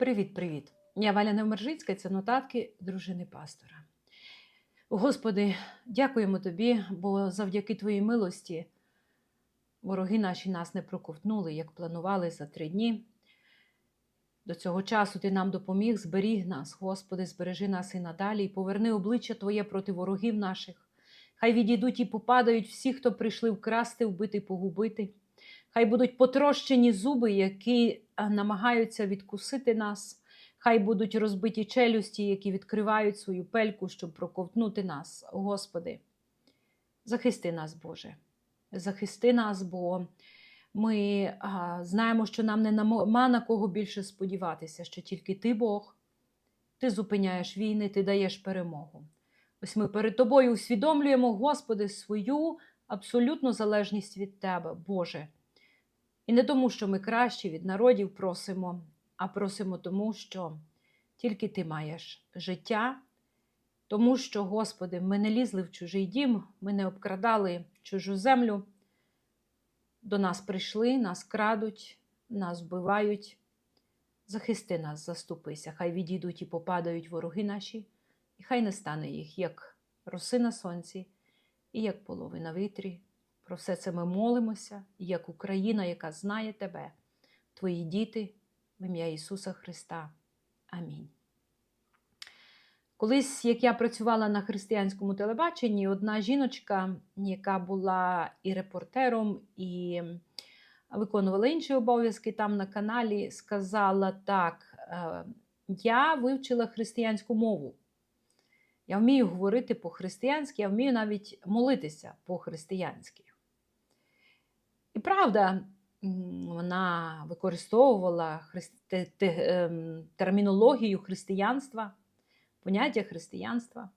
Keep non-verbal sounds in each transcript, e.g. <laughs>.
Привіт-привіт! Я Валя Невмержицька, це нотатки дружини пастора. Господи, дякуємо Тобі, бо завдяки Твоїй милості вороги наші нас не проковтнули, як планували за три дні. До цього часу Ти нам допоміг, зберіг нас, Господи, збережи нас і надалі, і поверни обличчя Твоє проти ворогів наших. Хай відійдуть і попадають всі, хто прийшли вкрасти, вбити, погубити. Хай будуть потрощені зуби, які намагаються відкусити нас. Хай будуть розбиті челюсті, які відкривають свою пельку, щоб проковтнути нас, Господи. Захисти нас, Боже. Захисти нас, бо ми а, знаємо, що нам не нема на кого більше сподіватися, що тільки Ти, Бог, Ти зупиняєш війни, Ти даєш перемогу. Ось ми перед Тобою усвідомлюємо, Господи, свою абсолютну залежність від Тебе, Боже. І не тому, що ми кращі від народів просимо, а просимо тому, що тільки Ти маєш життя, тому що, Господи, ми не лізли в чужий дім, ми не обкрадали чужу землю. До нас прийшли, нас крадуть, нас вбивають. Захисти нас, заступися, хай відійдуть і попадають вороги наші, і хай не стане їх, як роси на сонці, і як полови на вітрі. Про все це ми молимося, як Україна, яка знає тебе, твої діти, в ім'я Ісуса Христа. Амінь. Колись, як я працювала на християнському телебаченні, одна жіночка, яка була і репортером, і виконувала інші обов'язки там на каналі, сказала так: «Е, я вивчила християнську мову. Я вмію говорити по-християнськи, я вмію навіть молитися по-християнськи. І правда, вона використовувала христи... ем, термінологію християнства, поняття християнства.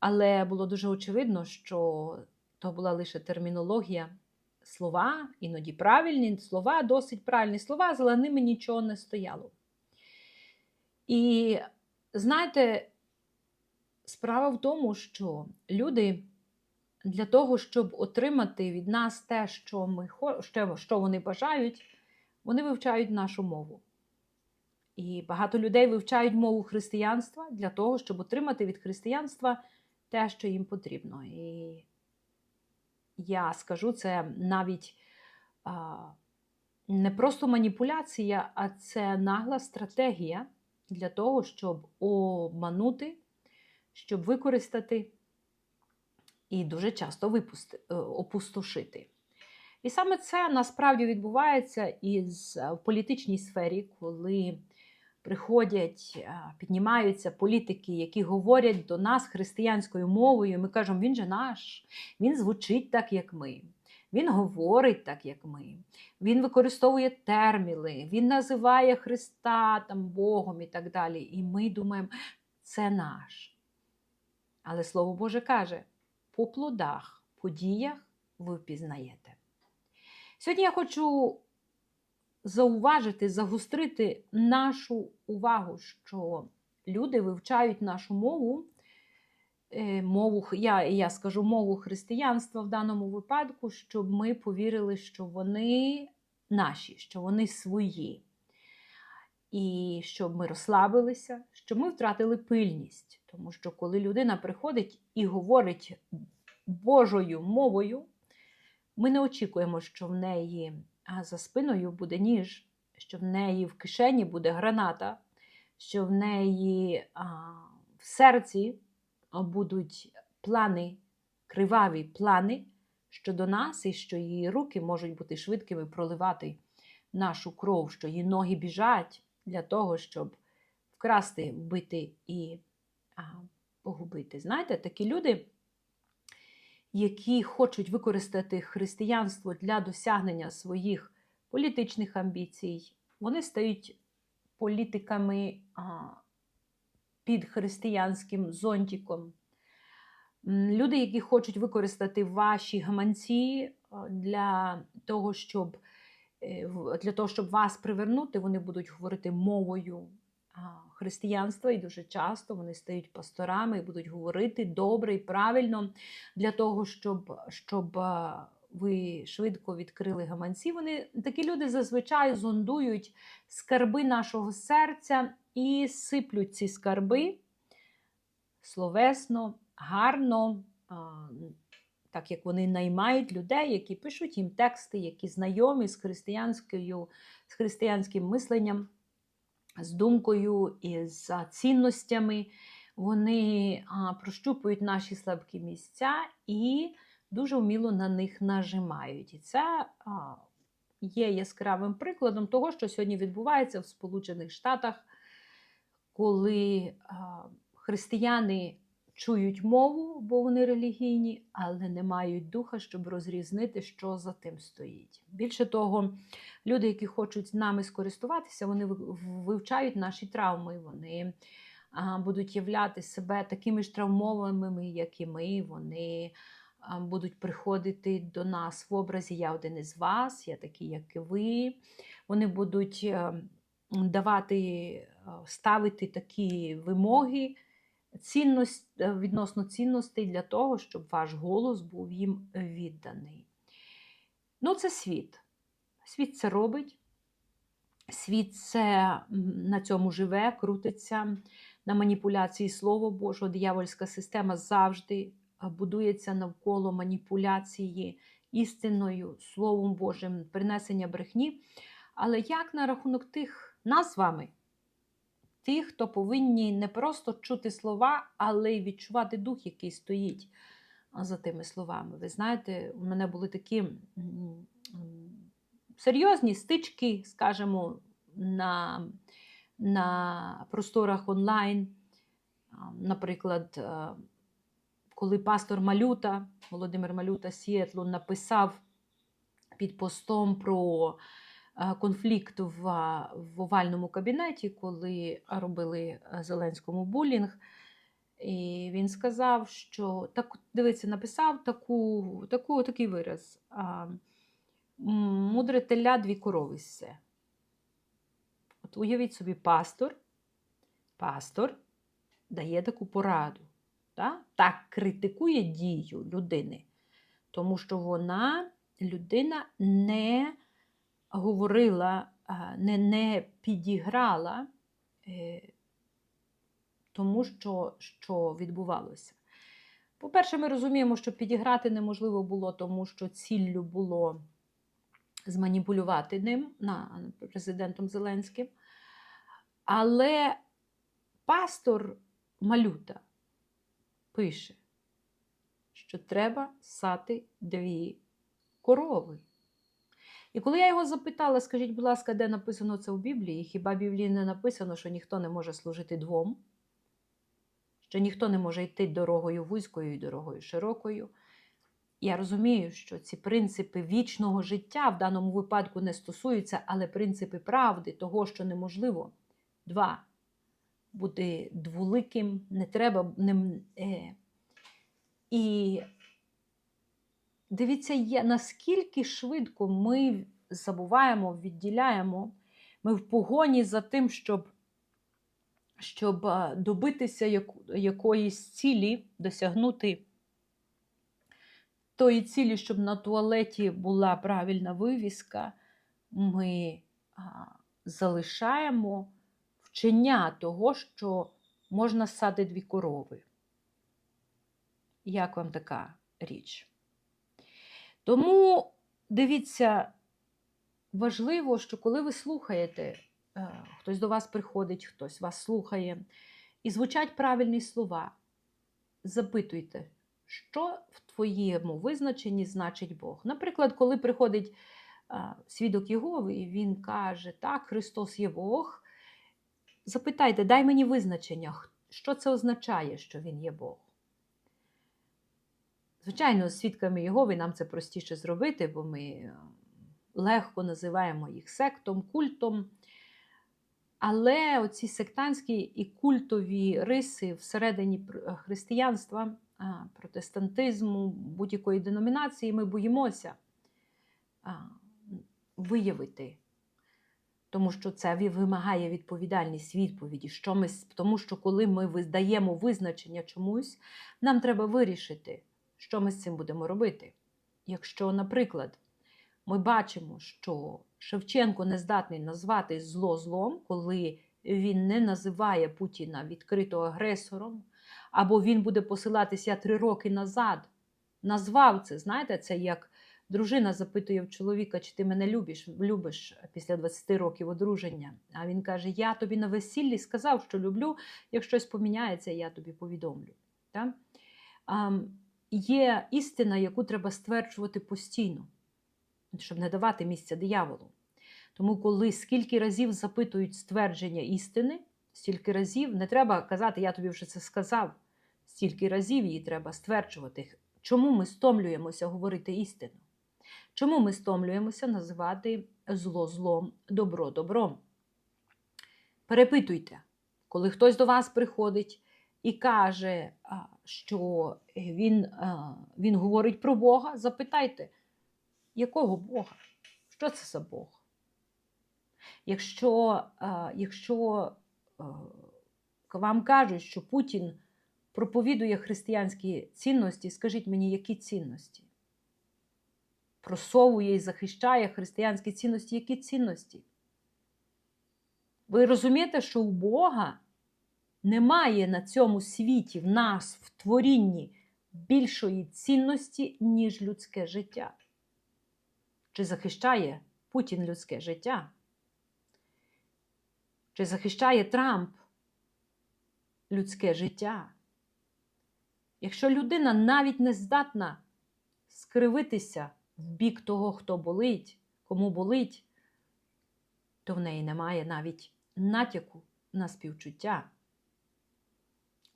Але було дуже очевидно, що то була лише термінологія, слова, іноді правильні слова, досить правильні слова, за ними нічого не стояло. І знаєте, справа в тому, що люди для того, щоб отримати від нас те, що, ми, що вони бажають, вони вивчають нашу мову. І багато людей вивчають мову християнства для того, щоб отримати від християнства те, що їм потрібно. І я скажу це навіть а, не просто маніпуляція, а це нагла стратегія для того, щоб обманути, щоб використати і дуже часто випусти, е, опустошити. І саме це насправді відбувається із е, в політичній сфері, коли приходять, е, піднімаються політики, які говорять до нас християнською мовою. і Ми кажемо, він же наш, він звучить так, як ми. Він говорить так, як ми. Він використовує терміни, він називає Христа там, Богом і так далі. І ми думаємо, це наш. Але Слово Боже каже: по плодах, по діях ви впізнаєте. Сьогодні я хочу зауважити, загострити нашу увагу, що люди вивчають нашу мову, е, мову я, я скажу мову християнства в даному випадку, щоб ми повірили, що вони наші, що вони свої. І щоб ми розслабилися, щоб ми втратили пильність. Тому що коли людина приходить і говорить Божою мовою, ми не очікуємо, що в неї за спиною буде ніж, що в неї в кишені буде граната, що в неї а, в серці будуть плани, криваві плани щодо нас, і що її руки можуть бути швидкими проливати нашу кров, що її ноги біжать для того, щоб вкрасти, вбити і а, погубити. Знаєте, такі люди які хочуть використати християнство для досягнення своїх політичних амбіцій, вони стають політиками а, під християнським зонтиком. Люди, які хочуть використати ваші гаманці для того, щоб, для того, щоб вас привернути, вони будуть говорити мовою християнства, і дуже часто вони стають пасторами і будуть говорити добре і правильно для того, щоб, щоб ви швидко відкрили гаманці. Вони такі люди зазвичай зондують скарби нашого серця і сиплють ці скарби словесно, гарно, так як вони наймають людей, які пишуть їм тексти, які знайомі з християнською, з християнським мисленням, з думкою і з цінностями. Вони прощупують наші слабкі місця і дуже вміло на них нажимають. І це є яскравим прикладом того, що сьогодні відбувається в Сполучених Штатах, коли християни чують мову, бо вони релігійні, але не мають духа, щоб розрізнити, що за тим стоїть. Більше того, люди, які хочуть з нами скористуватися, вони вивчають наші травми. Вони будуть являти себе такими ж травмованими, як і ми. Вони будуть приходити до нас в образі Я один із вас, я такий, як і ви. Вони будуть е, давати, е, ставити такі вимоги цінність, е, відносно цінностей для того, щоб ваш голос був їм відданий. Ну, це світ. Світ це робить. Світ це на цьому живе, крутиться на маніпуляції Слова Божого. Диявольська система завжди будується навколо маніпуляції істинною, Словом Божим, принесення брехні. Але як на рахунок тих нас з вами, тих, хто повинні не просто чути слова, але й відчувати дух, який стоїть за тими словами. Ви знаєте, у мене були такі серйозні стички, скажімо, на, на просторах онлайн. Наприклад, коли пастор Малюта, Володимир Малюта Сіетлу написав під постом про е, конфлікт в, в овальному кабінеті, коли робили е, Зеленському булінг. І він сказав, що так, дивіться, написав таку, таку, такий вираз: мудре теля, дві корови все. От уявіть собі, пастор, пастор дає таку пораду, так, так критикує дію людини, тому що вона, людина, не говорила, не, не підіграла е, тому, що, що відбувалося. По-перше, ми розуміємо, що підіграти неможливо було, тому що ціллю було зманіпулювати ним на президентом Зеленським. Але пастор Малюта пише, що треба сати дві корови. І коли я його запитала, скажіть, будь ласка, де написано це у Біблії? Хіба в Біблії не написано, що ніхто не може служити двом? Що ніхто не може йти дорогою вузькою і дорогою широкою? Я розумію, що ці принципи вічного життя в даному випадку не стосуються, але принципи правди, того, що неможливо. Два. Бути двуликим, не треба. Не, е. І дивіться, є, наскільки швидко ми забуваємо, відділяємо, ми в погоні за тим, щоб, щоб добитися яку- якоїсь цілі, досягнути тої цілі, щоб на туалеті була правильна вивіска, ми залишаємо вчення того, що можна сади дві корови. Як вам така річ? Тому дивіться, важливо, що коли ви слухаєте, е, хтось до вас приходить, хтось вас слухає, і звучать правильні слова, запитуйте, що в твоєму визначенні значить Бог. Наприклад, коли приходить свідок Єгови, і він каже, так, Христос є Бог, запитайте, дай мені визначення, що це означає, що Він є Бог. Звичайно, з свідками Єгови нам це простіше зробити, бо ми е, легко називаємо їх сектом, культом. Але оці сектантські і культові риси всередині християнства, протестантизму, будь-якої деномінації, ми боїмося виявити. Тому що це вимагає відповідальність відповіді. Що ми, тому що коли ми даємо визначення чомусь, нам треба вирішити, що ми з цим будемо робити. якщо, наприклад, ми бачимо, що Шевченко не здатний назвати зло злом, коли він не називає Путіна відкрито агресором, або він буде посилатися три роки назад, назвав це, знаєте, це як дружина запитує в чоловіка, чи ти мене любиш, любиш після 20 років одруження. А він каже: Я тобі на весіллі сказав, що люблю, як щось поміняється, я тобі повідомлю. Так? Є істина, яку треба стверджувати постійно, щоб не давати місця дияволу. Тому, коли скільки разів запитують ствердження істини, стільки разів не треба казати, я тобі вже це сказав, стільки разів її треба стверджувати. Чому ми стомлюємося говорити істину? Чому ми стомлюємося називати зло злом, добро добром? Перепитуйте, коли хтось до вас приходить і каже, що він, він говорить про Бога, запитайте, якого Бога? Що це за Бог? Якщо, якщо вам кажуть, що Путін проповідує християнські цінності, скажіть мені, які цінності? Просовує і захищає християнські цінності, які цінності? Ви розумієте, що у Бога немає на цьому світі, в нас, в творінні, більшої цінності, ніж людське життя? Чи захищає Путін людське життя? Чи захищає Трамп людське життя? Якщо людина навіть не здатна скривитися в бік того, хто болить, кому болить, то в неї немає навіть натяку на співчуття.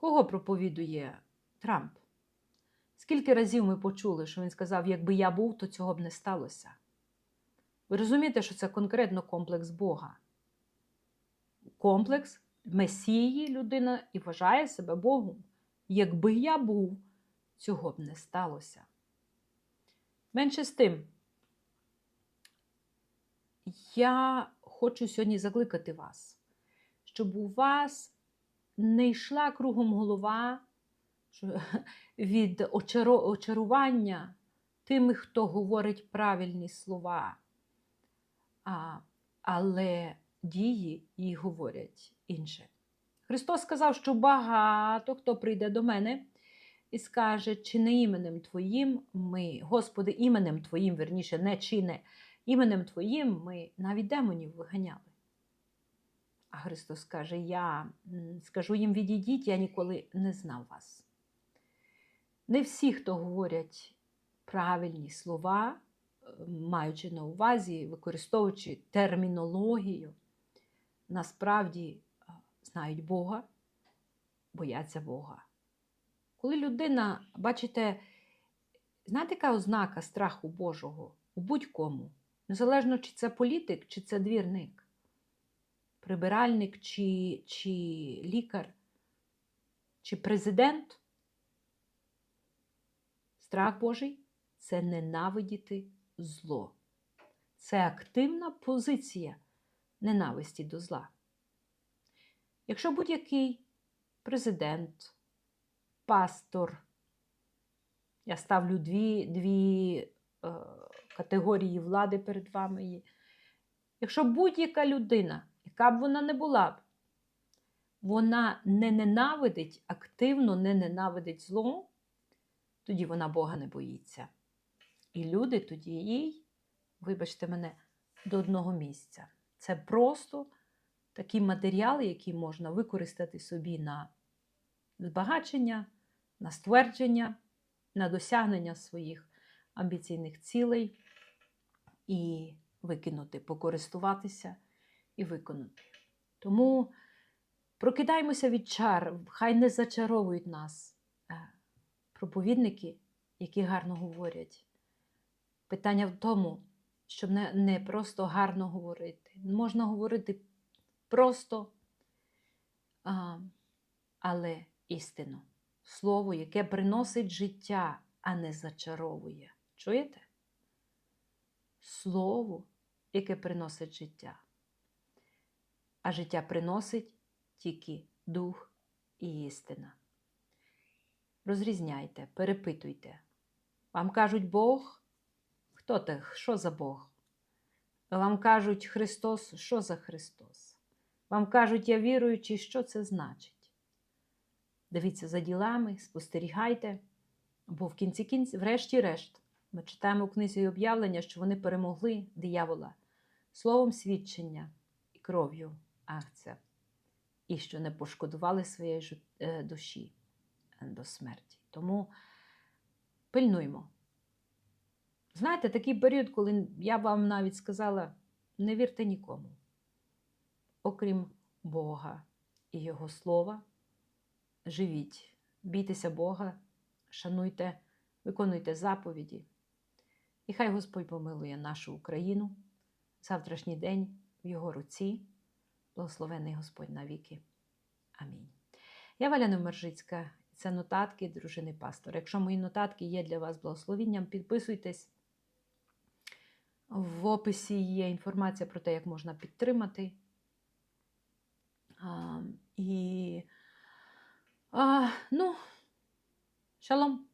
Кого проповідує Трамп? Скільки разів ми почули, що він сказав, якби я був, то цього б не сталося. Ви розумієте, що це конкретно комплекс Бога? Комплекс Месії людина і вважає себе Богом. Якби я був, цього б не сталося. Менше з тим, я хочу сьогодні закликати вас, щоб у вас не йшла кругом голова <laughs> від очарування тими, хто говорить правильні слова, а, але дії їй говорять інше. Христос сказав, що багато хто прийде до мене і скаже, чи не іменем Твоїм ми, Господи, іменем Твоїм, верніше, не чи не іменем Твоїм ми навіть демонів виганяли. А Христос каже: Я скажу їм відійдіть, я ніколи не знав вас. Не всі, хто говорять правильні слова, маючи на увазі, використовуючи термінологію, насправді знають Бога, бояться Бога. Коли людина, бачите, знаєте, яка ознака страху Божого у будь-кому, незалежно, чи це політик, чи це двірник, прибиральник, чи, чи лікар, чи президент, страх Божий це ненавидіти зло. Це активна позиція ненависті до зла. Якщо будь-який президент, пастор, я ставлю дві дві е, категорії влади перед вами. Якщо будь-яка людина, яка б вона не була б, вона не ненавидить, активно не ненавидить зло, тоді вона Бога не боїться. І люди тоді їй, вибачте мене, до одного місця. Це просто такі матеріали, які можна використати собі на збагачення, на ствердження, на досягнення своїх амбіційних цілей і викинути, покористуватися і виконати. Тому прокидаємося від чар, хай не зачаровують нас е, проповідники, які гарно говорять. Питання в тому, щоб не, просто гарно говорити. Можна говорити просто, але істину. Слово, яке приносить життя, а не зачаровує. Чуєте? Слово, яке приносить життя. А життя приносить тільки дух і істина. Розрізняйте, перепитуйте. Вам кажуть Бог, Хто ти? Що за Бог? Вам кажуть Христос, що за Христос? Вам кажуть, я віруючий, що це значить? Дивіться за ділами, спостерігайте, бо в кінці кінці, врешті-решт, ми читаємо у книзі об'явлення, що вони перемогли диявола словом свідчення і кров'ю акція, і що не пошкодували своєї е, душі до смерті. Тому пильнуймо. Знаєте, такий період, коли я вам навіть сказала, не вірте нікому, окрім Бога і Його слова. Живіть, бійтеся Бога, шануйте, виконуйте заповіді. І хай Господь помилує нашу Україну, завтрашній день в Його руці. Благословений Господь навіки. Амінь. Я Валя Немержицька, і це нотатки дружини пастора. Якщо мої нотатки є для вас благословінням, підписуйтесь. В описі є інформація про те, як можна підтримати. А, і, а, ну, шалом!